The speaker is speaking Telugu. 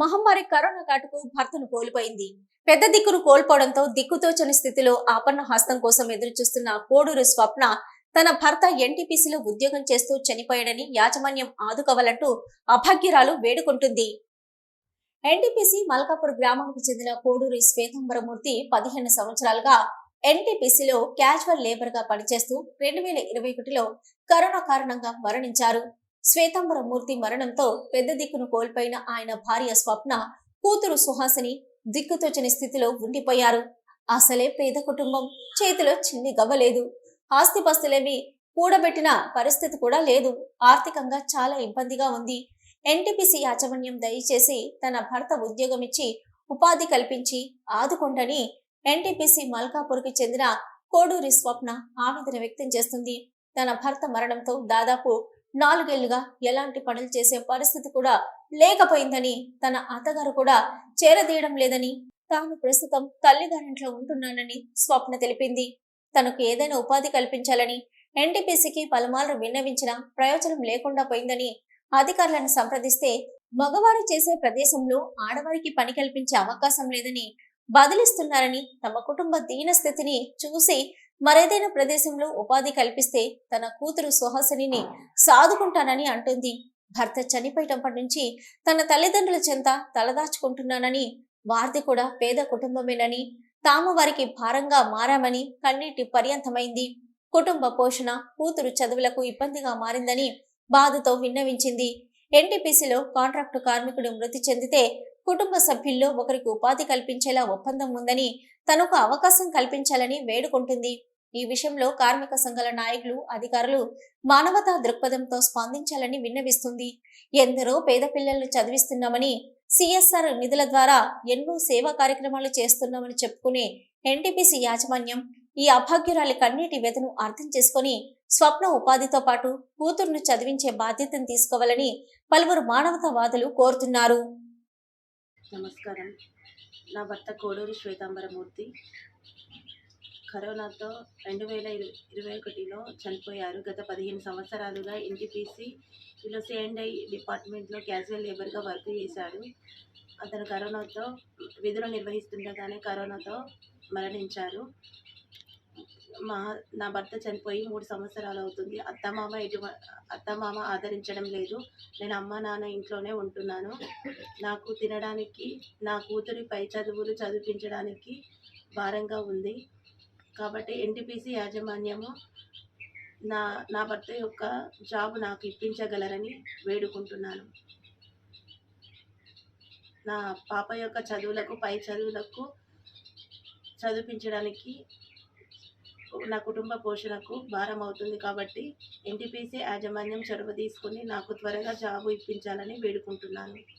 మహమ్మారి కరోనా కాటుకు భర్తను కోల్పోయింది. పెద్ద దిక్కును కోల్పోవడంతో దిక్కుతోచని స్థితిలో ఆపన్న హస్తం కోసం ఎదురు చూస్తున్న కోడూరు స్వప్న తన భర్త ఎన్టీపీసీలో ఉద్యోగం చేస్తూ చనిపోయాడని యాజమాన్యం ఆదుకోవాలంటూ అభాగ్యురాలు వేడుకుంటుంది. ఎన్టీపీసీ మల్కాపూర్ గ్రామానికి చెందిన కోడూరి శ్వేతంబరమూర్తి పదిహేను సంవత్సరాలుగా ఎన్టీపీసీలో క్యాజువల్ లేబర్గా పనిచేస్తూ రెండు వేల ఇరవై ఒకటిలో కరోనా కారణంగా మరణించారు. శ్వేతాంబరమూర్తి మరణంతో పెద్ద దిక్కును కోల్పోయిన ఆయన భార్య స్వప్న కూతురు సుహాసిని దిక్కుతోచని స్థితిలో ఉండిపోయారు. అసలే పేద కుటుంబం. చేతిలో చిన్ని గవ్వలేదు. ఆస్తిపస్తులేవి కూడబెట్టిన పరిస్థితి కూడా లేదు. ఆర్థికంగా చాలా ఇబ్బందిగా ఉంది. ఎన్టీపీసీ యాజమాన్యం దయచేసి తన భర్త ఉద్యోగం ఇచ్చి ఉపాధి కల్పించి ఆదుకొండని ఎన్టీపీసీ మల్కాపూర్కి చెందిన కోడూరి స్వప్న ఆవేదన వ్యక్తం చేస్తుంది. తన భర్త మరణంతో దాదాపు నాలుగేళ్ళుగా ఎలాంటి పనులు చేసే పరిస్థితి కూడా లేకపోయిందని తన అత్తగారు కూడా చేరదీయడం లేదని తాను ప్రస్తుతం తల్లిగారింట్లో ఉంటున్నానని స్వప్న తెలిపింది. తనకు ఏదైనా ఉపాధి కల్పించాలని ఎన్టీపీసీకి పలుమార్లు విన్నవించినా ప్రయోజనం లేకుండా పోయిందని అధికారులను సంప్రదిస్తే మగవారు చేసే ప్రదేశంలో ఆడవారికి పని కల్పించే అవకాశం లేదని బదిలిస్తున్నారని తమ కుటుంబ దీన స్థితిని చూసి మరేదైనా ప్రదేశంలో ఉపాధి కల్పిస్తే తన కూతురు సుహాసిని సాదుకుంటానని అంటుంది. భర్త చనిపోయేటప్పటి నుంచి తన తల్లిదండ్రుల చెంత తలదాచుకుంటున్నానని వారిది కూడా పేద కుటుంబమేనని తాము వారికి భారంగా మారామని కన్నీటి పర్యంతమైంది. కుటుంబ పోషణ కూతురు చదువులకు ఇబ్బందిగా మారిందని బాధతో విన్నవించింది. ఎన్టీపీసీలో కాంట్రాక్టు కార్మికుడు మృతి చెందితే కుటుంబ సభ్యుల్లో ఒకరికి ఉపాధి కల్పించేలా ఒప్పందం ఉందని తనకు అవకాశం కల్పించాలని వేడుకుంటుంది. ఈ విషయంలో కార్మిక సంఘాల నాయకులు అధికారులు మానవతా దృక్పథంతో స్పందించాలని విన్నవిస్తుంది. ఎందరో పేద పిల్లలను చదివిస్తున్నామని సిఎస్ఆర్ నిధుల ద్వారా ఎన్నో సేవా కార్యక్రమాలు చేస్తున్నామని చెప్పుకునే ఎన్టీపీసీ యాజమాన్యం ఈ అభాగ్యురాలి కన్నీటి వ్యధను అర్థం చేసుకొని స్వప్న ఉపాధితో పాటు కూతుర్ను చదివించే బాధ్యతను తీసుకోవాలని పలువురు మానవతావాదులు కోరుతున్నారు. నమస్కారం. నా భర్త కోడూరు శ్వేతాంబరమూర్తి. కరోనాతో రెండు వేల ఇరవై ఇరవై ఒకటిలో చనిపోయారు. గత పదిహేను సంవత్సరాలుగా ఎన్టీపీసీ సేయండ్ ఐ డిపార్ట్మెంట్లో క్యాజువల్ లేబర్గా వర్క్ చేశాడు. అతను కరోనాతో విధులు నిర్వహిస్తుండగానే కరోనాతో మరణించారు. మా నా భర్త చనిపోయి మూడు సంవత్సరాలు అవుతుంది. అత్తమామ ఎటు అత్తమామ ఆదరించడం లేదు. నేను అమ్మ నాన్న ఇంట్లోనే ఉంటున్నాను. నాకు తినడానికి నా కూతురి పై చదువులు చదివించడానికి భారంగా ఉంది. కాబట్టి ఎన్టీపీసీ యాజమాన్యము నా నా భర్త యొక్క జాబ్ నాకు ఇప్పించగలరని వేడుకుంటున్నాను. నా పాప యొక్క చదువులకు పై చదువులకు చదివించడానికి నా కుటుంబ పోషణకు భారం అవుతుంది కాబట్టి ఎన్టీపీసీ యాజమాన్యం చొరవ తీసుకుని నాకు త్వరగా జాబు ఇప్పించాలని వేడుకుంటున్నాను.